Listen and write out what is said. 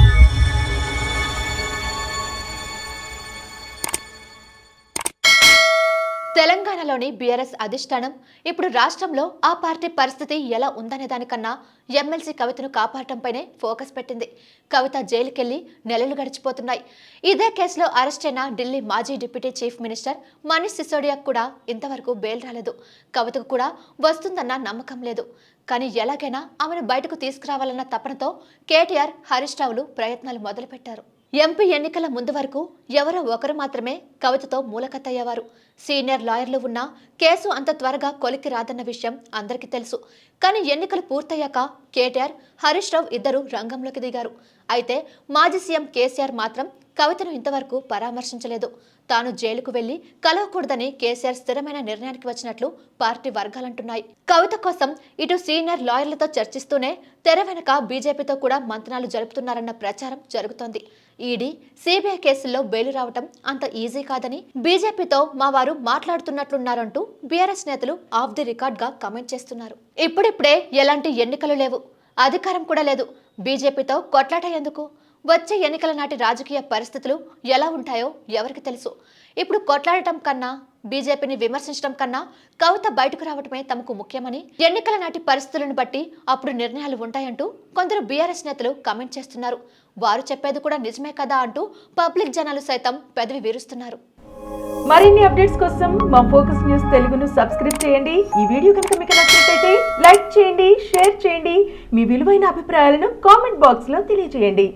you తెలంగాణలోని BRS అధిష్టానం ఇప్పుడు రాష్ట్రంలో ఆ పార్టీ పరిస్థితి ఎలా ఉందనే దానికన్నా ఎమ్మెల్సీ కవితను కాపాడటంపైనే ఫోకస్ పెట్టింది. కవిత జైలుకెళ్ళి నెలలు గడిచిపోతున్నాయి. ఇదే కేసులో అరెస్ట్ అయిన ఢిల్లీ మాజీ deputy chief minister Manish Sisodia కూడా ఇంతవరకు బెయిల్ రాలేదు. కవితకు కూడా వస్తుందన్న నమ్మకం లేదు. కానీ ఎలాగైనా ఆమెను బయటకు తీసుకురావాలన్న తపనతో కేటీఆర్ హరీష్ రావులు ప్రయత్నాలు మొదలుపెట్టారు. ఎంపీ ఎన్నికల ముందు వరకు ఎవరో ఒకరు మాత్రమే కవితతో మూలకత్తయ్యేవారు. సీనియర్ లాయర్లు ఉన్నా కేసు అంత త్వరగా కొలికి రాదన్న విషయం అందరికీ తెలుసు. కానీ ఎన్నికలు పూర్తయ్యాక కేటీఆర్ హరీష్ రావు ఇద్దరు రంగంలోకి దిగారు. అయితే మాజీ సీఎం కేసీఆర్ మాత్రం కవితను ఇంతవరకు పరామర్శించలేదు. తాను జైలుకు వెళ్ళి కలవకూడదని కేసీఆర్ స్థిరమైన నిర్ణయానికి వచ్చినట్లు పార్టీ వర్గాలంటున్నాయి. కవిత కోసం ఇటు సీనియర్ లాయర్లతో చర్చిస్తూనే తెర వెనక బీజేపీతో కూడా మంతనాలు జరుపుతున్నారన్న ప్రచారం జరుగుతోంది. ఈడీ సీబీఐ కేసుల్లో బెయిలు రావటం అంత ఈజీ కాదని బీజేపీతో మా వారు మాట్లాడుతున్నట్లున్నారంటూ బీఆర్ఎస్ నేతలు ఆఫ్ ది రికార్డ్గా కమెంట్ చేస్తున్నారు. ఇప్పుడిప్పుడే ఎలాంటి ఎన్నికలు లేవు. అధికారం కూడా లేదు. బీజేపీతో కొట్లాట ఎందుకు? వచ్చే ఎన్నికల నాటి రాజకీయ పరిస్థితులు ఎలా ఉంటాయో ఎవరికి తెలుసు. ఇప్పుడు కొట్లాడటం కన్నా బీజేపీని విమర్శించడం కన్నా కవిత బయటకు రావటమే తమకు ముఖ్యమని ఎన్నికల నాటి పరిస్థితులను బట్టి అప్పుడు నిర్ణయాలు ఉంటాయంటూ కొందరు బీఆర్ఎస్ నేతలు కమెంట్ చేస్తున్నారు. వారు చెప్పేది కూడా నిజమే కదా అంటూ పబ్లిక్ జనాలు సైతం పెదవి వీరుస్తున్నారు. మరిన్ని అప్డేట్స్ కోసం మా ఫోకస్ న్యూస్ తెలుగును సబ్స్క్రైబ్ చేయండి. ఈ వీడియో కనుక మీకు నచ్చినట్లయితే లైక్ చేయండి షేర్ చేయండి. మీ విలువైన అభిప్రాయాలను కామెంట్ బాక్స్లో తెలియజేయండి.